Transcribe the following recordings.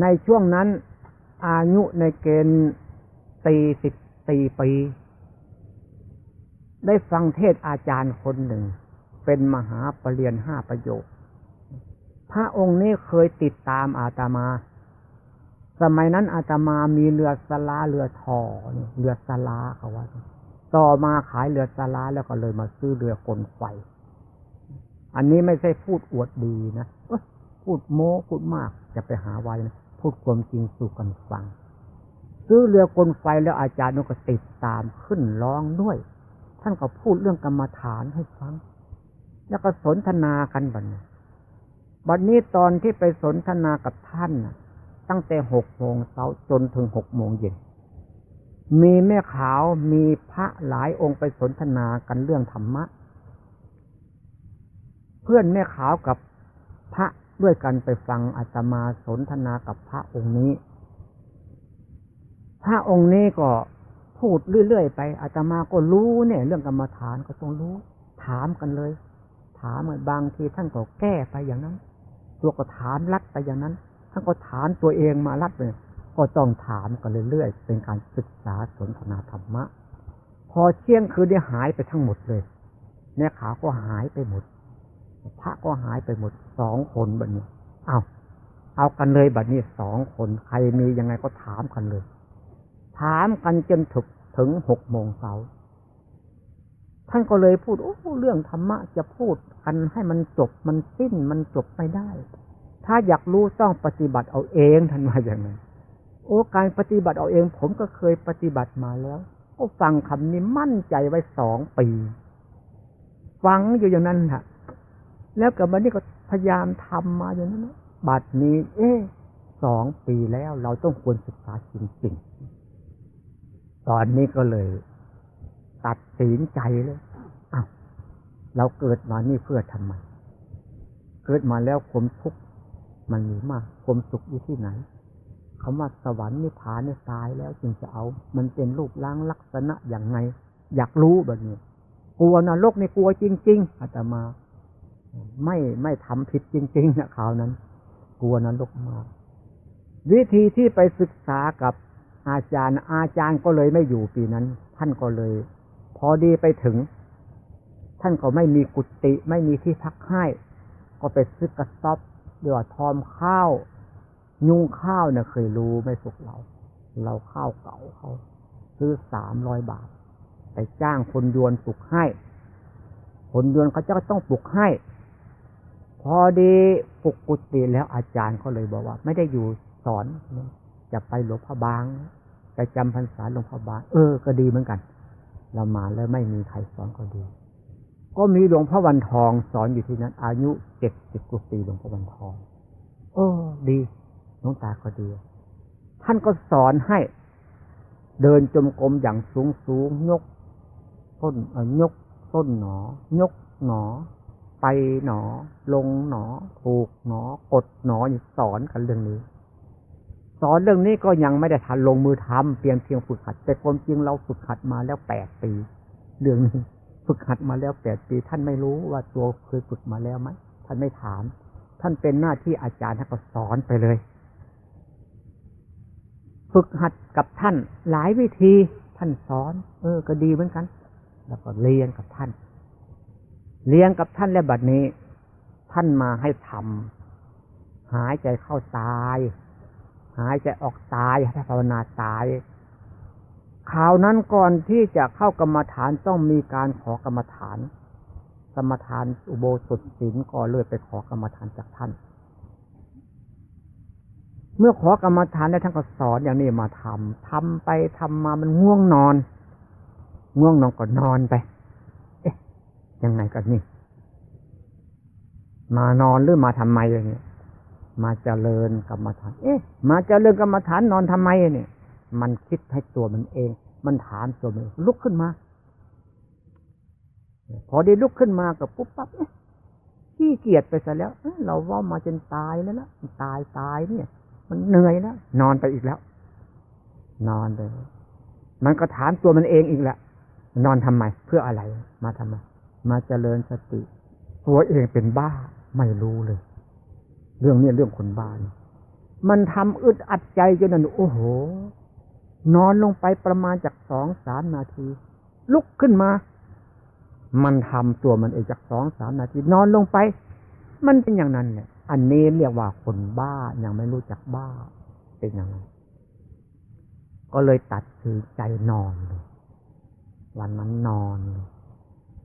ในช่วงนั้น อายุในเกณฑ์ตีสิบตีปี ได้ฟังเทศอาจารย์คนหนึ่ง เป็นมหาปรริญญาห้าประโยค พระองค์นี้เคยติดตามอาตมา สมัยนั้นอาตมามีเรือสลาเรือทอเรือสลาเขาว่า ต่อมาขายเรือสลาแล้วก็เลยมาซื้อเรือกลไฟ อันนี้ไม่ใช่พูดอวดดีนะพูดโม้พูดมากจะไปหาไว้นะ พูดความจริงสู่กันฟัง ซื้อเรือกลไฟแล้วอาจารย์นก็ติดตามขึ้นร้องด้วย ท่านก็พูดเรื่องกรรมฐานให้ฟัง แล้วก็สนทนากันบัดนี้บัดนี้ตอนที่ไปสนทนากับท่านนะตั้งแต่หกโมงเช้าจนถึงหกโมงเย็นมีแม่ขาวมีพระหลายองค์ไปสนทนากันเรื่องธรรมะ เพื่อนแม่ขาวกับพระ ด้วยกันไปฟังอาตมาสนทนากับพระองค์นี้ พระองค์นี้ก็พูดเรื่อยๆไปอาตมาก็รู้เนี่ย เรื่องกรรมฐานก็ต้องรู้ ถามกันเลย ถามบางทีท่านก็แก้ไปอย่างนั้น ตัวก็ถามรัดไปอย่างนั้น ท่านก็ถามตัวเองมารัดเลยก็ต้องถามกันเรื่อยๆเป็นการศึกษาสนทนาธรรมะ พอเที่ยงคืนได้หายไปทั้งหมดเลยแม่ขาวก็หายไปหมด พระก็หายไปหมดสองคนแบบนี้เอาเอากันเลยแบบนี้สองคนใครมียังไงก็ถามกันเลย ถามกันจนถึงถึงหกโมงเช้าท่านก็เลยพูดโอ้เรื่องธรรมะจะพูดกันให้มันจบมันสิ้นมันจบไม่ได้ ถ้าอยากรู้ต้องปฏิบัติเอาเองท่านว่าอย่างนั้นโอ้การปฏิบัติเอาเอง ผมก็เคยปฏิบัติมาแล้วก็ฟังคำนี้มั่นใจไว้สองปี ฟังอยู่อย่างนั้นค่ะ แล้วกับมันนี่ก็พยายามทำมาอย่างนั้นนะบัดนี้ เอ๊สองปีแล้วเราต้องควรศึกษาจริงๆ ตอนนี้ก็เลย ตัดสินใจเลยอ้าวเราเกิดมานี่เพื่อทำไม เกิดมาแล้วความทุกข์มันมีมากความสุขอยู่ที่ไหนคำว่าสวรรค์นิพพานเนี่ยตายแล้วจึงจะเอา มันเป็นรูปร่างลักษณะอย่างไง อยากรู้แบบนี้ กลัวนรกในกลัวจริง ๆอาตมา ไม่ไม่ทำผิดจริงๆนะคราวนั้น กลัวนรกมาก วิธีที่ไปศึกษากับอาจารย์ อาจารย์ก็เลยไม่อยู่ปีนั้น ท่านก็เลย พอดีไปถึง ท่านก็ไม่มีกุฏิไม่มีที่พักให้ก็ไปซื้อกระสอบเดี๋ยวทอมข้าว ยุงข้าวเนี่ยเคยรู้ไม่สุกเรา เราข้าวเก่าเขาซื้อสามร้อยบาท ไปจ้างคนยวนปลุกให้ คนยวนเขาจะต้องปลุกให้ พอดีปลุกกุฏิแล้วอาจารย์เขาเลยบอกว่า ไม่ได้อยู่สอนจะไปหลวงพ่อบางไปจำพรรษาหลวงพ่อบาง เออ ก็ดีเหมือนกัน เรามาแล้วไม่มีใครสอนก็ดี ก็มีหลวงพ่อวันทองสอนอยู่ที่นั้น อายุเจ็ดสิบกว่าปีหลวงพ่อวันทองโอ้ดีน้องตาก็ดี ท่านก็สอนให้เดินจมกรมอย่างสูงสูงยก ต้นยก ต้นหนอ ยกหนอ ไปหนอ ลงหนอ ถูกหนอ กดหนอสอนกันเรื่องนี้ สอนเรื่องนี้ก็ยังไม่ได้ทันลงมือทำเพียงเพียงฝึกหัด แต่ความจริงเราฝึกหัดมาแล้วแปดปี เรื่องนี้ฝึกหัดมาแล้วแปดปี ท่านไม่รู้ว่าตัวเคยฝึกมาแล้วไหมท่านไม่ถาม ท่านเป็นหน้าที่อาจารย์ท่านก็สอนไปเลย ฝึกหัดกับท่านหลายวิธีท่านสอน เออ ก็ดีเหมือนกัน แล้วก็เรียนกับท่าน เรียนกับท่านแล้วบัดนี้ ท่านมาให้ทำหายใจเข้าตาย หายใจออกตายให้ภาวนาตายข่าวนั้นก่อนที่จะเข้ากรรมฐานต้องมีการขอกรรมฐาน กรรมฐานอุโบสถศีลก็เลยไปขอกรรมฐานจากท่าน เมื่อขอกรรมฐานแล้วท่านก็สอนอย่างนี้มาทำทำไปทำมามันง่วงนอน ง่วงนอนก็นอนไป ยังไงกันนี่ มานอนหรือมาทำไมอย่างนี้มาเจริญกรรมฐาน เอ๊ะ มาเจริญกรรมฐานนอนทำไมเนี่ย มันคิดให้ตัวมันเอง มันถามตัวมันลุกขึ้นมา พอได้ลุกขึ้นมากับปุ๊บปั๊บเอ๊ะขี้เกียจไปซะแล้ว เราว่ามาจนตายแล้วละตายตายเนี่ย มันเหนื่อยแล้วนอนไปอีกแล้ว นอนไปมันก็ถามตัวมันเองอีกแล้วนอนทำไม เพื่ออะไรมาทำไม มาเจริญสติ ตัวเองเป็นบ้าไม่รู้เลย เรื่องนี้เรื่องคนบ้านมันทำอึดอัดใจจนนั่นโอ้โห นอนลงไปประมาณจากสองสามนาที ลุกขึ้นมา มันทำตัวมันเองจากสองสามนาที นอนลงไป มันเป็นอย่างนั้นเนี่ยอันนี้เรียกว่าคนบ้ายังไม่รู้จักบ้าเป็นอย่างนั้นก็เลยตัดสินใจนอนเลยวันนั้นนอนเลย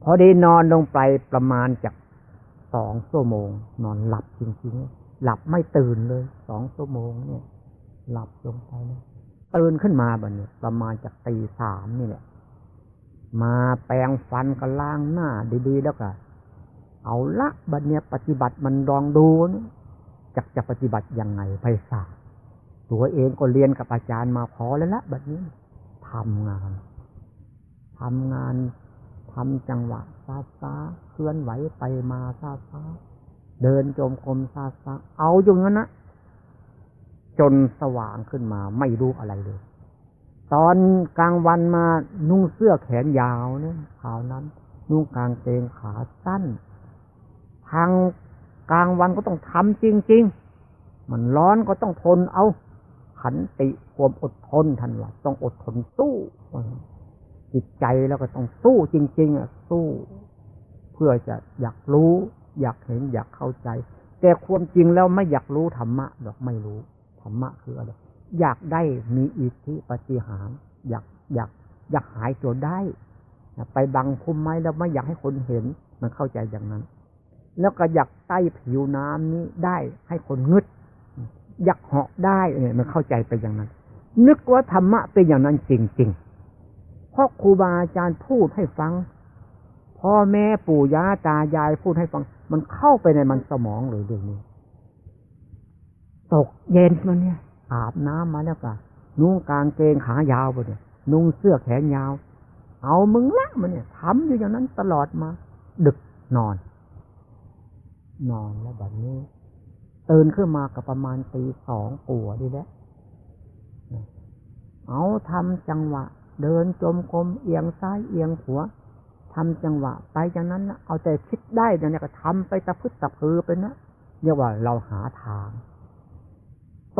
พอดีนอนลงไปประมาณจากสองชั่วโมง นอนหลับจริงๆ หลับไม่ตื่นเลยสองชั่วโมงเนี่ย หลับลงไปตื่นขึ้นมาแบัดนี้ประมาณจากตีสามนี่แหละมาแปรงฟันก็ล้างหน้าดีๆ แล้วก็เอาละบัดเนี้ยปฏิบัติมันลองดูนี่จะจะปฏิบัติยังไงไปสาตัวเองก็เรียนกับอาจารย์มาพอแล้วละบัดนี้ทำงานทำงาน ทำจังหวะซาซาเคลื่อนไหวไปมาซาซาเดินจมกรมซาซาเอาอยู่งั้นนะจนสว่างขึ้นมาไม่รู้อะไรเลย ตอนกลางวันมานุ่งเสื้อแขนยาวเนี่ยขาวนั้น นุ่งกางเกงขาสั้น ทางกลางวันก็ต้องทำจริง ๆ มันร้อนก็ต้องทนเอาขันติความอดทนทันว่าต้องอดทนสู้ จิตใจแล้วก็ต้องสู้จริง ๆ อะ สู้ เพื่อจะอยากรู้ อยากเห็นอยากเข้าใจ แต่ความจริงแล้วไม่อยากรู้ธรรมะดอกไม่รู้ธรรมะคืออะไรอยากได้มีอิทธิปฏิหารอยากอยากอยากหายตัวได้ไปบังพุ่มไม้แล้วไม่อยากให้คนเห็นมันเข้าใจอย่างนั้น แล้วก็อยากใต้ผิวน้ำนี้ได้ให้คนงึด อยากเหาะได้เนี่ยมันเข้าใจไปอย่างนั้น นึกว่าธรรมะเป็นอย่างนั้นจริง ๆ เพราะครูบาอาจารย์พูดให้ฟัง พ่อแม่ปู่ย่าตายายพูดให้ฟัง มันเข้าไปในมันสมองเลยเรื่องนี้ตกเย็นมาเนี่ย อาบน้ำมาแล้วก็นุ่งกางเกงขายาวไปเนี่ยนุ่งเสื้อแขนยาว เอามึงละมันเนี่ยทำอยู่อย่างนั้นตลอดมา ดึกนอน นอนแล้วแบบนี้ตื่นขึ้นมากับประมาณตีสองปัวดีแล้วเอาทำจังหวะ เดินจมกรมเอียงซ้ายเอียงขวาทำจังหวะ ไปจากนั้นนะเอาแต่คิดได้เดี๋ยวนี้ก็ทำไปตะพึดตะพือไปนะเรียกว่าเราหาทาง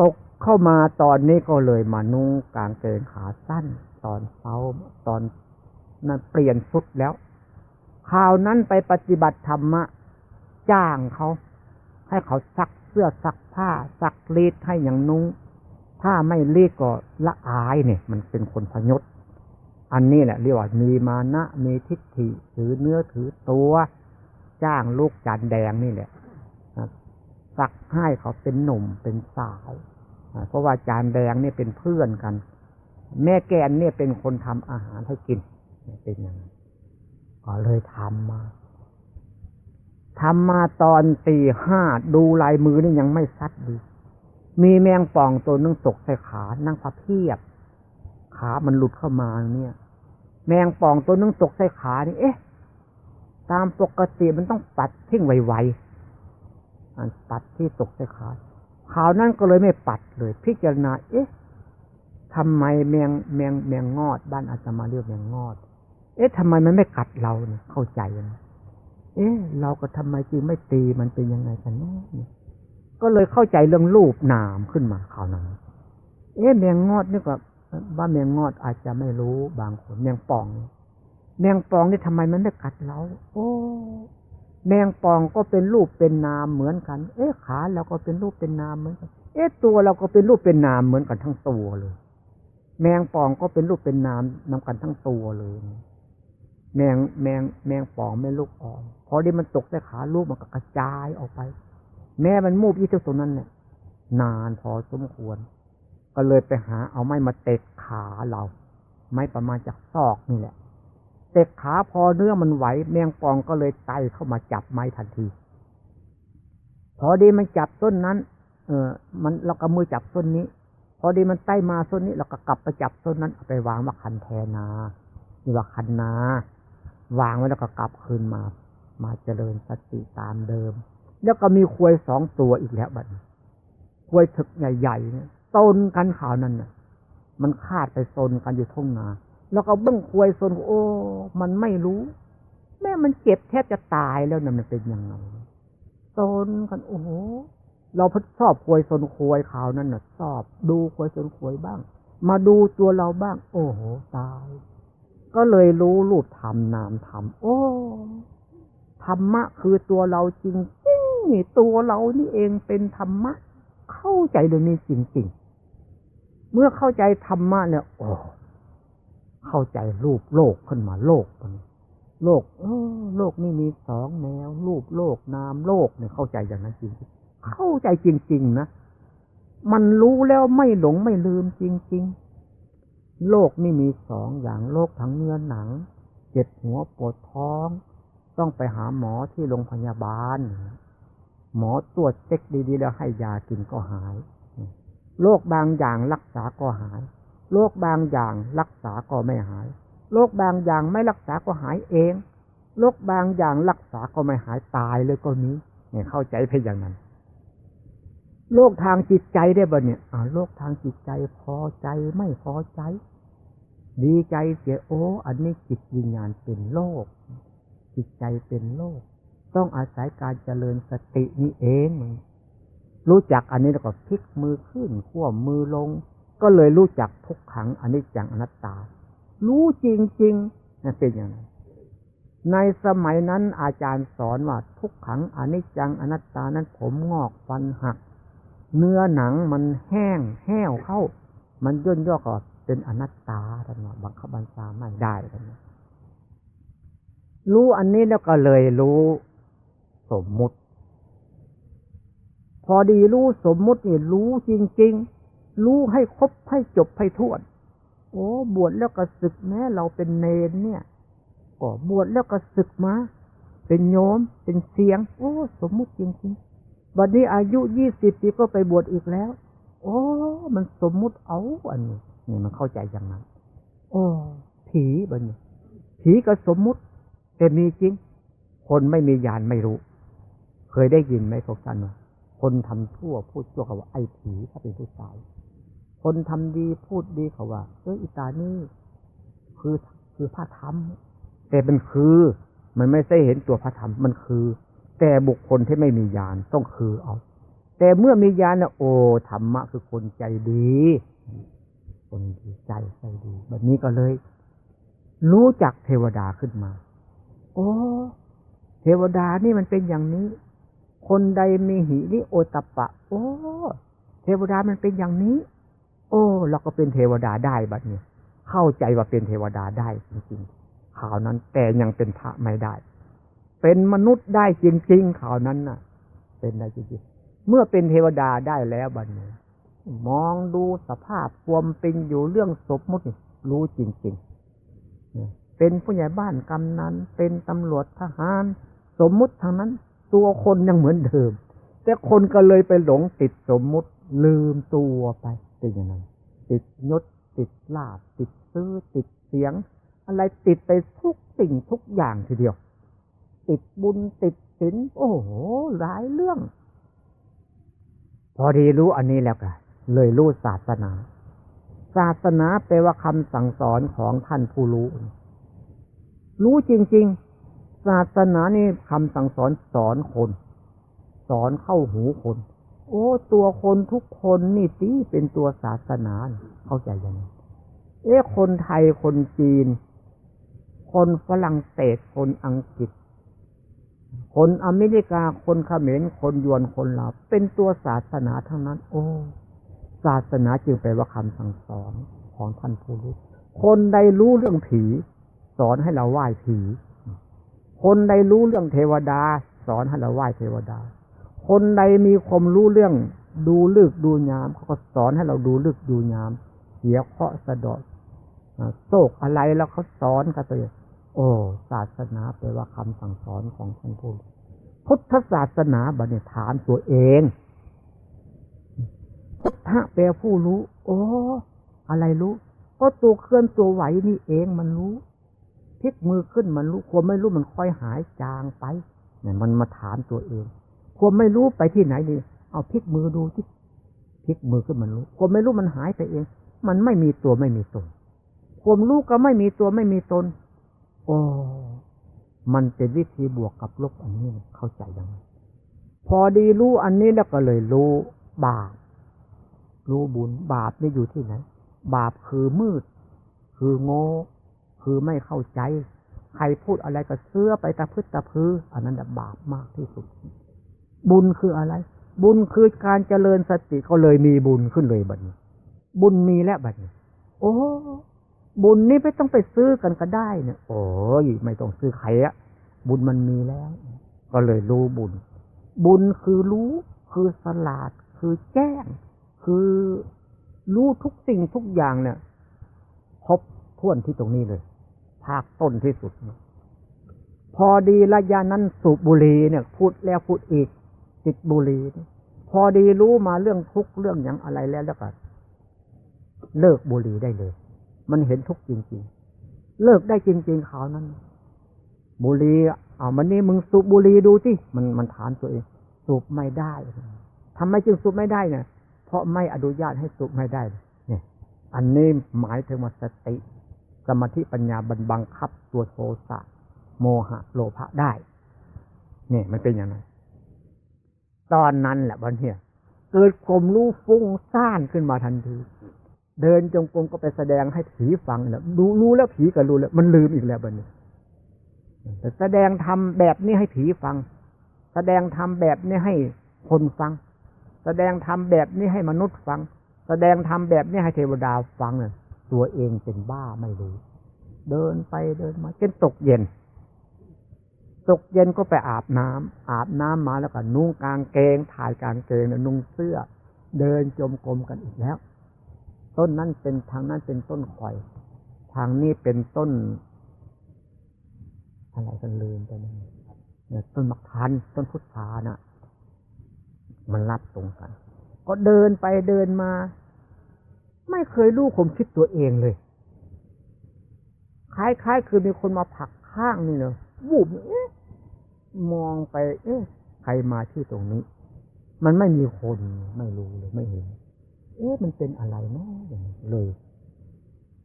ตกเข้ามาตอนนี้ก็เลยมานุ่งกางเกงขาสั้น ตอนเช้าตอนนั้นเปลี่ยนชุดแล้วคราวนั้นไปปฏิบัติธรรมะ จ้างเขา ให้เขาซักเสื้อซักผ้า ซักรีดให้อย่างนุ่ง ถ้าไม่รีดก็ละอายเนี่ย มันเป็นคนพยศ อันนี้แหละเรียกว่ามีมานะมีทิฏฐิถือเนื้อถือตัวจ้างลูกจานแดงนี่แหละซักให้เขาเป็นหนุ่มเป็นสาวเพราะว่าจานแดงนี่เป็นเพื่อนกัน แม่แกนเนี่ยเป็นคนทำอาหารให้กินเป็นอย่างนั้นก็เลยทำมาทำมาตอนตีห้าดูลายมือนี่ยังไม่ซัดดี มีแมงป่องตัวนึงตกใส่ขานั่งพับเพียบ ขามันหลุดเข้ามาเนี่ย แมงป่องตัวนึงตกใส่ขานี่ เอ๊ะ ตามปกติมันต้องปัดทิ้งไวๆปัดที่ตกใส่ขาขาวนั่นก็เลยไม่ปัดเลย พิจารณา เอ๊ะทำไมแมงแมงแมงงอด บ้านอาจจะมาเรียกแมงงอด เอ๊ะทำไมมันไม่กัดเราเนี่ยเข้าใจนะเอ๊ะ เราก็ทำไมจึงไม่ตีมันเป็นยังไงกันแน่ก็เลยเข้าใจเรื่องรูปนามขึ้นมาข่าวนั้น เอ๊ะแมงงอดนี่ก็ ว่าแมงงอดอาจจะไม่รู้บางคนแมงป่อง แมงป่องนี่ทำไมมันไม่กัดเรา โอ้ แมงป่องก็เป็นรูปเป็นนามเหมือนกัน เอ๊ะขาเราก็เป็นรูปเป็นนามเหมือนกัน เอ๊ะตัวเราก็เป็นรูปเป็นนามเหมือนกันทั้งตัวเลย แมงป่องก็เป็นรูปเป็นนามนำกันทั้งตัวเลย แมงแมงแมงป่องไม่ลูกอ่อนพอดีมันตกใส่ขาลูกมันก็กระจายออกไป แม่มันมูบยี่เท่าตรงนั้นเนี่ยนานพอสมควร ก็เลยไปหาเอาไม้มาเตะขาเรา ไม้ประมาณจากซอกนี่แหละ เตะขาพอเนื้อมันไหวแมงปองก็เลยไตเข้ามาจับไม้ทันที พอดีมันจับต้นนั้น เออมันเราก็มือจับต้นนี้ พอดีมันไตมาต้นนี้เราก็กลับไปจับต้นนั้นเอาไปวางว่าคันแทนานี่ว่าคันนาวางไว้แล้วก็กลับคืนมา มาเจริญสติตามเดิม แล้วก็มีควยสองตัวอีกแล้วบัดนี้ควยถึกใหญ่ๆเนี่ย ตนกันข่าวนั้นน่ะ มันคาดไปโซนกันอยู่ทุ่งนา แล้วก็เบื้งควยโซนโอ้ มันไม่รู้ แม่มันเจ็บแทบจะตายแล้วนะมันเป็นยังไงโซนกันโอ้โหเราชอบควยสนควยข่าวนั้นน่ะชอบ ดูควยสนควยบ้าง มาดูตัวเราบ้าง โอ้โหตาย ก็เลยรู้รูปธรรมนามธรรมโอ้ธรรมะคือตัวเราจริงจริงนี่ตัวเรานี่เองเป็นธรรมะ เข้าใจโดยนี้จริง ๆ เมื่อเข้าใจธรรมะเนี่ยโอ้เข้าใจรูปโลกขึ้นมาโลกมันโลกเออโลกนี่มีสองแนว รูปโลกนามโลกเนี่ยเข้าใจอย่างนั้นจริงเข้าใจจริง ๆ นะมันรู้แล้วไม่หลงไม่ลืมจริง ๆ โลกนี่มีสองอย่างโลกทั้งเนื้อหนัง เจ็บหัวปวดท้อง ต้องไปหาหมอที่โรงพยาบาล หมอตรวจเช็คดีๆ แล้วให้ยากินก็หาย โรคบางอย่างรักษาก็หาย โรคบางอย่างรักษาก็ไม่หาย โรคบางอย่างไม่รักษาก็หายเอง โรคบางอย่างรักษาก็ไม่หายตายเลยก็มีเนี่ยเข้าใจเพียงอย่างนั้น โรคทางจิตใจได้บ่เนี่ยอ่าโรคทางจิตใจพอใจไม่พอใจ ดีใจเสียโอ้ อันนี้จิตวิญญาณเป็นโรค จิตใจเป็นโรค ต้องอาศัยการเจริญสตินี่เอง รู้จักอันนี้แล้วก็พลิกมือขึ้นขั้วมือลง ก็เลยรู้จักทุกขังอันนี้จังอนัตตา รู้จริงๆนั่นเป็นอย่างนั้นในสมัยนั้นอาจารย์สอนว่าทุกขังอนิจจังอนัตตานั้นผมงอกฟันหัก เนื้อหนังมันแห้งแห้วเข้า มันย่นย่อก็เป็นอนัตตาท่านว่าบังคับบัญชาไม่ได้ท่านรู้อันนี้แล้วก็เลยรู้สมมุติ พอดีรู้สมมุตินี่รู้จริง ๆ รู้ให้ครบให้จบให้ทั่วโอ้บวชแล้วก็ศึกแม้เราเป็นเนนเนี่ยก็บวชแล้วก็ศึกมา เป็นโยม เป็นเสียง โอ้ สมมุติจริงๆบัดนี้อายุยี่สิบปีก็ไปบวชอีกแล้ว โอ้ มันสมมุติเอาอันนี้นี่มันเข้าใจอย่างนั้นโอ้ผีบัดนี้ผีก็สมมุติ แต่มีจริง คนไม่มีญาณไม่รู้ เคยได้ยินไหมพวกท่านว่า คนทำชั่วพูดชั่วเขาว่าไอ้ผีถ้าเป็นผู้ชายคนทำดีพูดดีเขาว่าเอออิตานี่คือคือพระธรรมแต่มันคือมันไม่ใช่เห็นตัวพระธรรมมันคือ แต่บุคคลที่ไม่มีญาณต้องคือเอา แต่เมื่อมีญาณนี่ยโอ้ธรรมะคือคนใจดี คนดีใจใจดีแบบนี้ก็เลย รู้จักเทวดาขึ้นมา โอ้ เทวดานี่มันเป็นอย่างนี้ คนใดมีหิริโอตปะ โอ้เทวดามันเป็นอย่างนี้ โอ้เราก็เป็นเทวดาได้บัดนี้เข้าใจว่าเป็นเทวดาได้จริงๆข่าวนั้นแต่ยังเป็นพระไม่ได้ เป็นมนุษย์ได้จริงๆข่าวนั้นน่ะ เป็นได้จริงๆเมื่อเป็นเทวดาได้แล้วบัดนี้มองดูสภาพความเป็นอยู่เรื่องสมมติรู้จริงๆเป็นผู้ใหญ่บ้านกำนันเป็นตำรวจทหาร สมมุติทางนั้น ตัวคนยังเหมือนเดิม แต่คนก็เลยไปหลงติดสมมุติลืมตัวไปเป็นอย่างนั้นติดยศติดลาบติดซื้อติดเสียง อะไรติดไปทุกสิ่งทุกอย่างทีเดียว ติดบุญติดศีลโอ้โหหลายเรื่อง พอดีรู้อันนี้แล้วกันเลยรู้ศาสนา ศาสนาแปลว่าคำสั่งสอนของท่านผู้รู้ รู้จริง ๆ ศาสนานี่คำสั่งสอนสอนคน สอนเข้าหูคน โอ้ ตัวคนทุกคนนี่ตีเป็นตัวศาสนาเข้าใจยังไงเอ๊ะคนไทยคนจีน คนฝรั่งเศสคนอังกฤษ คนอเมริกาคนเขมรคนยวนคนลาวเป็นตัวศาสนาทั้งนั้น โอ้ ศาสนาจึงแปลว่าคำสั่งสอนของท่านผู้รู้คนใดรู้เรื่องผี สอนให้เราไหว้ผี คนใดรู้เรื่องเทวดา สอนให้เราไหว้เทวดา คนใดมีความรู้เรื่องดูลึกดูยามเขาก็สอนให้เราดูลึกดูยาม เสียเคาะสะดอดโศกอะไรแล้วเขาสอนกันตัวโอ้ศาสนาแปลว่าคำสั่งสอนของท่านผู้รู้พุทธศาสนาบัณฑิถามตัวเอง พุทธะแปลผู้รู้ โอ้ อะไรรู้ ก็ตัวเคลื่อนตัวไหวนี่เองมันรู้ พลิกมือขึ้นมันรู้ความไม่รู้มันค่อยหายจางไปเนี่ยมันมาถามตัวเอง ความไม่รู้ไปที่ไหนดี เอาพลิกมือดูที่พลิกมือขึ้นมันรู้ ความไม่รู้มันหายไปเอง มันไม่มีตัวไม่มีตน ความรู้ก็ไม่มีตัวไม่มีตน โอ้มันเป็นวิธีบวกกับลบอันนี้เข้าใจยังไงพอดีรู้อันนี้แล้วก็เลยรู้บาปรู้บุญบาปนี่อยู่ที่ไหน บาปคือมืด คือโง่ คือไม่เข้าใจ ใครพูดอะไรก็เสื้อไปตะพึดตะพือ อันนั้นน่ะบาปมากที่สุด บุญคืออะไร บุญคือการเจริญสติก็เลยมีบุญขึ้นเลยบัดนี้ บุญมีแล้วบัดนี้ โอ้บุญนี่ไม่ต้องไปซื้อกันก็ได้เนี่ย โอ้ยไม่ต้องซื้อใครอะบุญมันมีแล้ว ก็เลยรู้บุญ บุญคือรู้ คือสลาด คือแจ้ง คือรู้ทุกสิ่งทุกอย่างเนี่ยครบ ถ้วนที่ตรงนี้เลย ภาคต้นที่สุด พอดีระยะนั้นสูบบุหรี่เนี่ย พูดแล้วพูดอีกติดบุหรี่พอดีรู้มาเรื่องทุกข์เรื่องอย่างอะไรแล้วแล้วก็เลิกบุหรี่ได้เลย มันเห็นทุกข์จริง ๆ เลิกได้จริงๆขาวนั้น บุหรี่เอามันนี่มึงสูบบุหรี่ดูสิมันมันถามตัวเอง สูบไม่ได้ทำไมจึงสูบไม่ได้เนี่ยเพราะไม่อนุญาตให้สูบไม่ได้ เนี่ย อันนี้หมายถึงว่าสติ สมาธิปัญญาบันบังคับตัวโทสะโมหะโลภะได้ เนี่ยมันเป็นอย่างนั้นตอนนั้นแหละวันเนี้ยเกิดความรู้ฟุ้งซ่านขึ้นมาทันที เดินจงกรมก็ไปแสดงให้ผีฟังแล้วรู้รู้แล้วผีก็รู้แล้ว มันลืมอีกแล้วบันนี้แต่แสดงทำแบบนี้ให้ผีฟัง แสดงทำแบบนี้ให้คนฟัง แสดงทำแบบนี้ให้มนุษย์ฟัง แสดงทำแบบนี้ให้เทวดาฟังเนี่ย ตัวเองเป็นบ้าไม่รู้ เดินไปเดินมาจนตกเย็น ตกเย็นก็ไปอาบน้ำอาบน้ำมาแล้วก็นุ่งกางเกง ถ่ายกางเกงแล้วนุ่งเสื้อ เดินจมกรมกันอีกแล้ว ต้นนั้นเป็นทางนั้นเป็นต้นข่อย ทางนี้เป็นต้น อะไรกันลืมไปเนี่ยต้นมะขามต้นพุทธาน่ะมันรับตรงกัน ก็เดินไปเดินมา ไม่เคยรู้ความคิดตัวเองเลย คล้ายๆคือมีคนมาผลักข้างนี่เนอะวูบเอ๊ะมองไป เอ๊ะใครมาที่ตรงนี้ มันไม่มีคนไม่รู้เลยไม่เห็น เอ๊ะมันเป็นอะไรเนาะอย่างนี้เลย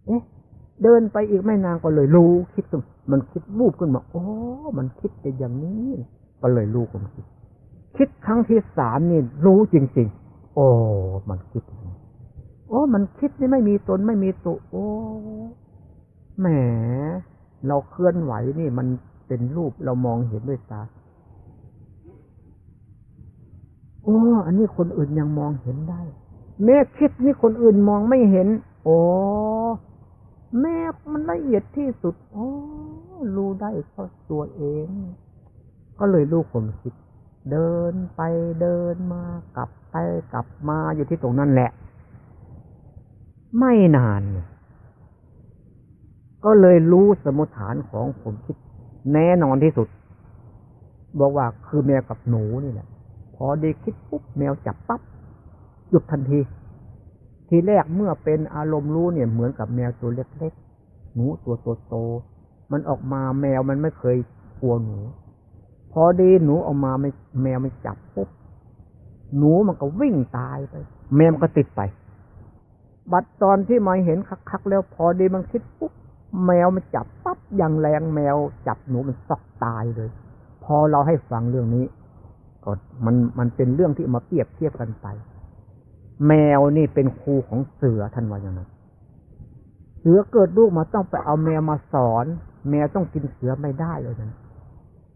เอ๊ะเดินไปอีกไม่นานก็เลยรู้คิดตรงมันคิดวูบขึ้นมาโอ้มันคิดเป็นอย่างนี้ ก็เลยรู้ความคิด คิดครั้งที่สามนี่รู้จริง ๆ โอ้มันคิด อย่างนี้โอ้มันคิดนี่ไม่มีตนไม่มีตัวโอ้แหม เราเคลื่อนไหวนี่มันเป็นรูปเรามองเห็นด้วยตาโอ้อันนี้คนอื่นยังมองเห็นได้ แม่คิดนี่คนอื่นมองไม่เห็น โอ้แม่มันละเอียดที่สุดโอ้รู้ได้เพราะตัวเอง ก็เลยรู้ความคิด เดินไปเดินมากลับไปกลับมาอยู่ที่ตรงนั้นแหละ ไม่นาน ก็เลยรู้สมุฐานของผมคิด แน่นอนที่สุด บอกว่าคือแมวกับหนูนี่แหละพอดีคิดปุ๊บแมวจับปั๊บหยุดทันที ทีแรกเมื่อเป็นอารมณ์รู้เนี่ยเหมือนกับแมวตัวเล็กๆหนูตัวโตๆมันออกมาแมวมันไม่เคยกลัวหนู พอดีหนูออกมาไม่แมวไม่จับปุ๊บหนูมันก็วิ่งตายไป แมวมันก็ติดไป บัดตอนที่มาเห็นคักๆแล้วพอดีมันคิดปุ๊บแมวมันจับปั๊บอย่างแรงแมวจับหนูมันซอกตายเลย พอเราให้ฟังเรื่องนี้ก็มันมันเป็นเรื่องที่มาเปรียบเทียบกันไป แมวนี่เป็นครูของเสือท่านว่าอย่างนั้นเสือเกิดลูกมาต้องไปเอาแมวมาสอน แมวต้องกินเสือไม่ได้เลยนะ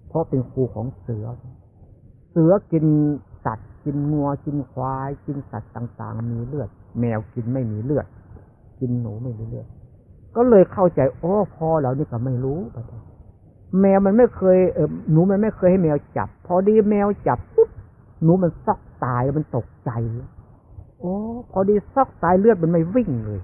เพราะเป็นครูของเสือ เสือกินสัตว์กินงัวกินควาย กินสัตว์ต่างๆ มีเลือด แมวกินไม่มีเลือด กินหนูไม่มีเลือด ก็เลยเข้าใจโอ้พอเรานี่ก็ไม่รู้แมวมันไม่เคยเออหนูมันไม่เคยให้แมวจับ พอดีแมวจับปุ๊บหนูมันซอกตายมันตกใจโอ้พอดีซอกตายเลือดมันไม่วิ่งเลย